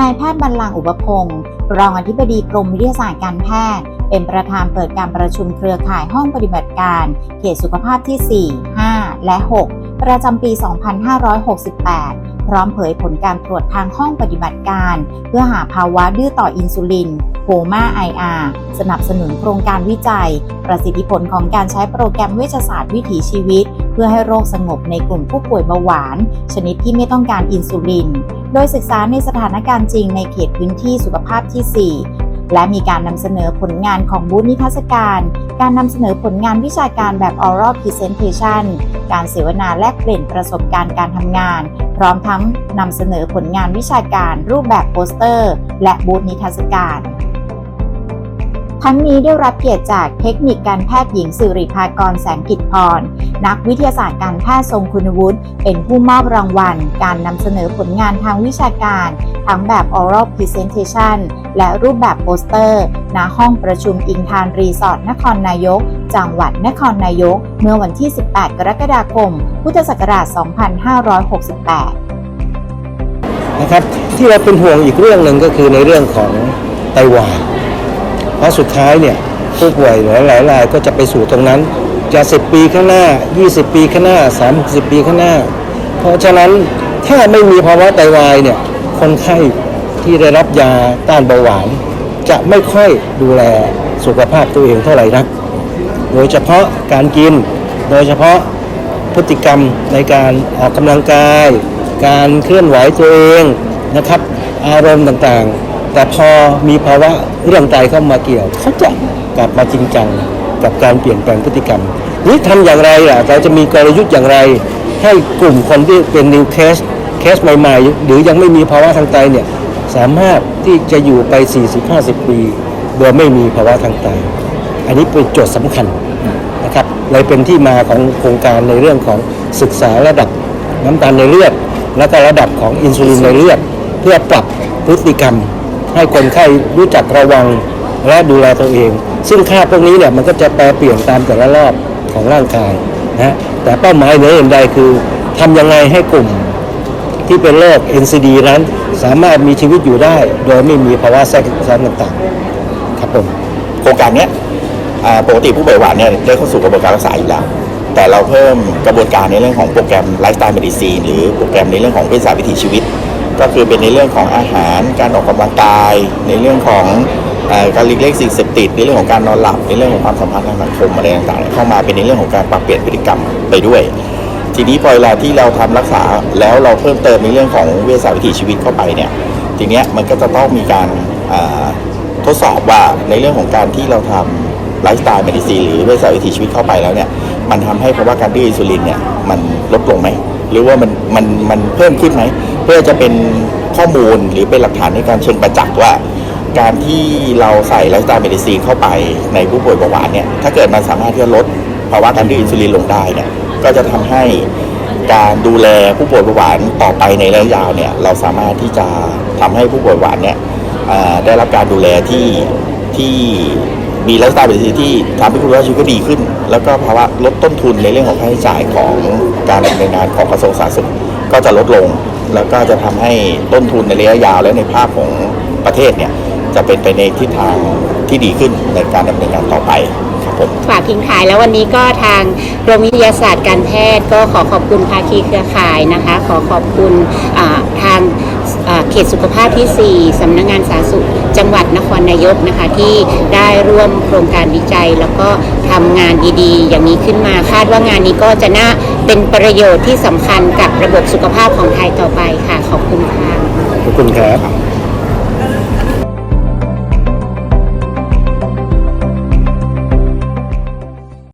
นายแพทย์บรรลังอุปพงศ์รองอธิบดีกรมวิทยาศาสตร์การแพทย์ เป็นประธานเปิดการประชุมเครือข่ายห้องปฏิบัติการ เขตสุขภาพที่ 4 5 และ 6 ประจำปี 2568 พร้อมเผยผลการตรวจทางห้องปฏิบัติการ เพื่อหาภาวะดื้อต่ออินซูลินโฮมาไออาสนับสนุนโครงการวิจัย ประสิทธิผลของการใช้โปรแกรมเวชศาสตร์วิถีชีวิต เพื่อให้โรคสงบในกลุ่มผู้ป่วยเบาหวาน ชนิดที่ไม่ต้องการอินซูลิน โดยศึกษาในสถานการณ์จริงในเขตพื้นที่สุขภาพที่ 4 และมีการนำเสนอผลงานของบูธนิทรรศการ การนำเสนอผลงานวิชาการแบบ oral presentation การเสวนาแลกเปลี่ยนประสบการณ์การทำงาน พร้อมทั้งนำเสนอผลงานวิชาการรูปแบบโปสเตอร์ และบูธนิทรรศการ ทั้งนี้ได้รับเกียรติจากเทคนิคการแพทย์หญิงสิริภากรแสงกิจพร นักวิทยาศาสตร์การแพทย์ทรงคุณวุฒิ เป็นผู้มอบรางวัล การนำเสนอผลงานทางวิชาการ ทั้งแบบ oral presentation และรูปแบบโปสเตอร์ ณ ห้องประชุมอิงทานรีสอร์ทนครนายก จังหวัดนครนายก เมื่อวันที่ 18 กรกฎาคม พุทธศักราช 2568 นะครับ ที่เราเป็นห่วงอีกเรื่องหนึ่งก็คือในเรื่องของไตวาย เพราะสุดท้ายเนี่ยผู้ป่วยหลายๆรายก็จะไปสู่ตรงนั้น จะ 10 ปีข้างหน้า 20 ปีข้างหน้า 30 ปีข้างหน้า เพราะฉะนั้นถ้าไม่มีภาวะไตวายเนี่ยคนไข้ที่ได้รับยาต้านเบาหวาน จะไม่ค่อยดูแลสุขภาพตัวเองเท่าไหร่นัก โดยเฉพาะการกิน โดยเฉพาะพฤติกรรมในการออกกำลังกาย การเคลื่อนไหวตัวเองนะครับ อารมณ์ต่างๆ แต่พอมีภาวะเรื่องไตเข้ามาเกี่ยวเขาจะกลับมาจริงจังกับการเปลี่ยนแปลงพฤติกรรมนี่ทำอย่างไรล่ะเราจะมีกลยุทธ์อย่างไร ให้กลุ่มคนที่เป็น new case เคสใหม่ๆ หรือยังไม่มีภาวะทางไตเนี่ยสามารถที่จะอยู่ไป 40-50 ปี โดยไม่มีภาวะทางไตอันนี้เป็นโจทย์สำคัญนะครับเลยเป็นที่มาของโครงการในเรื่องของศึกษาระดับน้ำตาลในเลือด และก็ระดับของอินซูลินในเลือด เพื่อปรับพฤติกรรม ให้คนไข้รู้จักระวังและดูแลตัวเอง ซึ่งค่าพวกนี้เนี่ยมันก็จะแปรเปลี่ยนตามแต่ละรอบของร่างกายนะแต่เป้าหมายเหนืออื่นใดคือทำยังไงให้กลุ่มที่เป็นโรค NCD นั้น สามารถมีชีวิตอยู่ได้ โดยไม่มีภาวะแทรกซ้อนต่างๆ ครับผมโครงการนี้ปกติผู้ป่วยหวานเนี่ยได้เข้าสู่กระบวนการรักษาอยู่แล้วแต่เราเพิ่มกระบวนการในเรื่องของโปรแกรมไลฟ์สไตล์เมดิซีนหรือโปรแกรมในเรื่องของเวชศาสตร์วิถีชีวิต ก็คือเป็นในเรื่องของอาหารการออกกำลังกาย ในเรื่องของอการหลีกเลี่ยงสิ่งเสพติดในเรื่องของการนอนหลับในเรื่องของความสัมพันธ์ทางสังคมอะไรต่างๆ เข้ามาเป็นในเรื่องของการปรับเปลี่ยนพฤติกรรมไปด้วย ทีนี้พอเวลาที่เราทำรักษาแล้วเราเพิ่มเติมในเรื่องของเวชศาสตร์วิถีชีวิตเข้าไปเนี่ยทีเนี้ยมันก็จะต้องมีการทดสอบว่าในเรื่องของการที่เราทำไลฟ์สไตล์เมดิซีนหรือเวชศาสตร์วิถีชีวิตเข้าไปแล้วเนี่ยมันทำให้ภาวะการดื้ออินซูลินเนี่ยมันลดลงไหมหรือว่ามันมันมันเพิ่มขึ้นไหม เพื่อจะเป็นข้อมูลหรือเป็นหลักฐานในการเชิงประจักษ์ว่า การที่เราใส่ไลฟ์สไตล์เมดิซีนเข้าไปในผู้ป่วยเบาหวานเนี่ยถ้าเกิดมันสามารถที่จะลดภาวะการดื้ออินซูลินลงได้เนี่ยก็จะทำให้การดูแลผู้ป่วยเบาหวานต่อไปในระยะยาวเนี่ยเราสามารถที่จะทำให้ผู้ป่วยเบาหวานเนี่ยได้รับการดูแลที่ที่มีไลฟ์สไตล์แบบที่ทำให้คุณภาพชีวิตก็ดีขึ้น แล้วก็ภาวะลดต้นทุนในเรื่องของค่าใช้จ่ายของการดำเนินงานของกระทรวงสาธารณสุขก็จะลดลง แล้วก็จะทำให้ต้นทุนในระยะยาวและในภาพของประเทศเนี่ยจะเป็นไปในทิศทางที่ดีขึ้นในการดำเนินการต่อไปครับผมฝากทิ้งท้ายแล้ววันนี้ก็ทางโรงวิทยาศาสตร์การแพทย์ ก็ขอขอบคุณภาคีเครือข่ายนะคะ ขอขอบคุณทาง เขตสุขภาพที่ 4สำนักงานสาธารณสุขจังหวัดนครนายกนะคะที่ได้ร่วมโครงการวิจัย แล้วก็ทำงานดีๆ อย่างนี้ขึ้นมาคาดว่างานนี้ก็จะน่าเป็นประโยชน์ที่สำคัญกับระบบสุขภาพของไทยต่อไปค่ะ ขอบคุณค่ะขอบคุณครับ